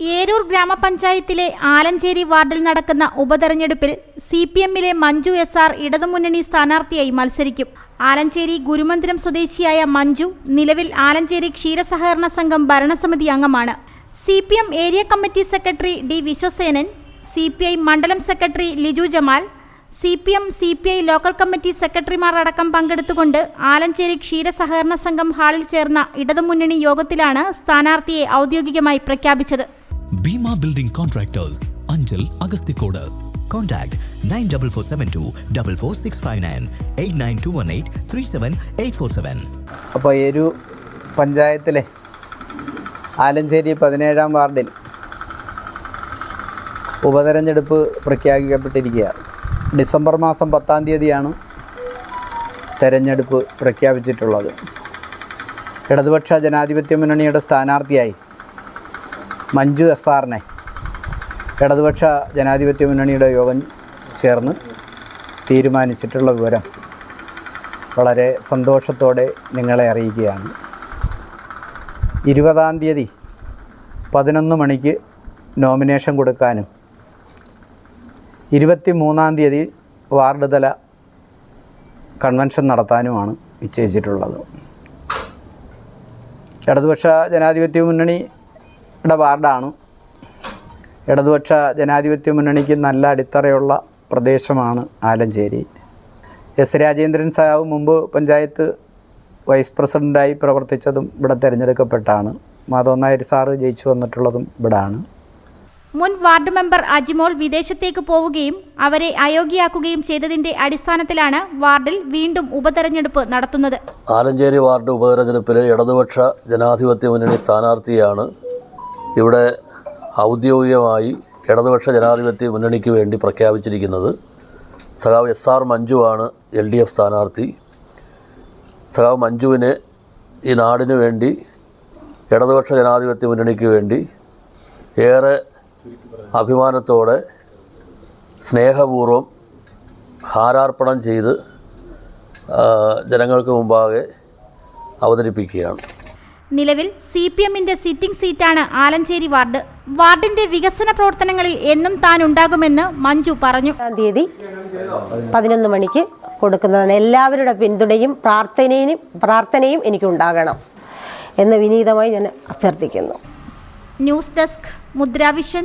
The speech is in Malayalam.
ഏരൂർ ഗ്രാമപഞ്ചായത്തിലെ ആലഞ്ചേരി വാർഡിൽ നടക്കുന്ന ഉപതെരഞ്ഞെടുപ്പിൽ സി പി എമ്മിലെ മഞ്ജു എസ് ആർ ഇടതുമുന്നണി സ്ഥാനാർത്ഥിയായി മത്സരിക്കും. ആലഞ്ചേരി ഗുരുമന്ദിരം സ്വദേശിയായ മഞ്ജു നിലവിൽ ആലഞ്ചേരി ക്ഷീരസഹകരണ സംഘം ഭരണസമിതി അംഗമാണ്. C P M area committee secretary D Viswasenan C P I മണ്ഡലം secretary Liju Jamal C P M C P I local committee സെക്രട്ടറിമാർ അടക്കം പങ്കെടുത്തുകൊണ്ട് ആലഞ്ചേരി ക്ഷീരസഹകരണ സംഘം ഹാളിൽ ചേർന്ന ഇടതുമുന്നണി യോഗത്തിലാണ് സ്ഥാനാർത്ഥിയെ ഔദ്യോഗികമായി പ്രഖ്യാപിച്ചത്. Bhima building contractors Anchal Agasthikode Contact 94472 44659 89218 37847. അപ്പോൾ ഒരു പഞ്ചായത്തിലെ ആലഞ്ചേരി പതിനേഴാം വാർഡിൽ ഉപതെരഞ്ഞെടുപ്പ് പ്രഖ്യാപിക്കപ്പെട്ടിരിക്കുകയാണ് ഡിസംബർ മാസം പത്താം തീയതിയാണ് തെരഞ്ഞെടുപ്പ് പ്രഖ്യാപിച്ചിട്ടുള്ളത്. ഇടതുപക്ഷ ജനാധിപത്യ മുന്നണിയുടെ സ്ഥാനാർത്ഥിയായി മഞ്ജു എസ് ആറിനെ ഇടതുപക്ഷ ജനാധിപത്യ മുന്നണിയുടെ യോഗം ചേർന്ന് തീരുമാനിച്ചിട്ടുള്ള വിവരം വളരെ സന്തോഷത്തോടെ നിങ്ങളെ അറിയിക്കുകയാണ്. ഇരുപതാം തീയതി പതിനൊന്ന് മണിക്ക് നോമിനേഷൻ കൊടുക്കാനും ഇരുപത്തി മൂന്നാം തീയതി വാർഡ് തല കൺവെൻഷൻ നടത്താനുമാണ് നിശ്ചയിച്ചിട്ടുള്ളത്. ഇടതുപക്ഷ ജനാധിപത്യ മുന്നണിയുടെ വാർഡാണ്. ഇടതുപക്ഷ ജനാധിപത്യ മുന്നണിക്ക് നല്ല അടിത്തറയുള്ള പ്രദേശമാണ് ആലഞ്ചേരി. എസ് രാജേന്ദ്രൻ സാഹു മുമ്പ് പഞ്ചായത്ത് വൈസ് പ്രസിഡന്റായി പ്രവർത്തിച്ചതും ഇവിടെ തിരഞ്ഞെടുക്കപ്പെട്ടാണ്. മാധവ നായർ സാറ് ജയിച്ചു വന്നിട്ടുള്ളതും ഇവിടാണ്. മുൻ വാർഡ് മെമ്പർ അജിമോൾ വിദേശത്തേക്ക് പോവുകയും അവരെ അയോഗ്യയാക്കുകയും ചെയ്തതിന്റെ അടിസ്ഥാനത്തിലാണ് വാർഡിൽ വീണ്ടും ഉപതെരഞ്ഞെടുപ്പ് നടത്തുന്നത്. ആലഞ്ചേരി വാർഡ് ഉപതെരഞ്ഞെടുപ്പിലെ ഇടതുപക്ഷ ജനാധിപത്യ മുന്നണി സ്ഥാനാർത്ഥിയാണ് ഇവിടെ ഔദ്യോഗികമായി ഇടതുപക്ഷ ജനാധിപത്യ മുന്നണിക്ക് വേണ്ടി പ്രഖ്യാപിച്ചിരിക്കുന്നത് സഖാവ് എസ് ആർ മഞ്ജുവാണ് എൽ ഡി എഫ് സ്ഥാനാർത്ഥി. സഖാവ് മഞ്ജുവിന് ഈ നാടിന് വേണ്ടി ഇടതുപക്ഷ ജനാധിപത്യ മുന്നണിക്ക് വേണ്ടി ഏറെ അഭിമാനത്തോടെ സ്നേഹപൂർവം ഹാരാർപ്പണം ചെയ്ത് ജനങ്ങൾക്ക് മുമ്പാകെ അവതരിപ്പിക്കുകയാണ്. നിലവിൽ സി പി എമ്മിന്റെ സിറ്റിംഗ് സീറ്റാണ് ആലഞ്ചേരി വാർഡ്. വാർഡിന്റെ വികസന പ്രവർത്തനങ്ങളിൽ എന്നും താൻ ഉണ്ടാകുമെന്ന് മഞ്ജു പറഞ്ഞു. തീയതി പതിനൊന്ന് മണിക്ക് കൊടുക്കുന്നതാണ്. എല്ലാവരുടെ പിന്തുണയും പ്രാർത്ഥനയും പ്രാർത്ഥനയും എനിക്കുണ്ടാകണം എന്ന് വിനീതമായി ഞാൻ അഭ്യർത്ഥിക്കുന്നു. News desk Mudra vision.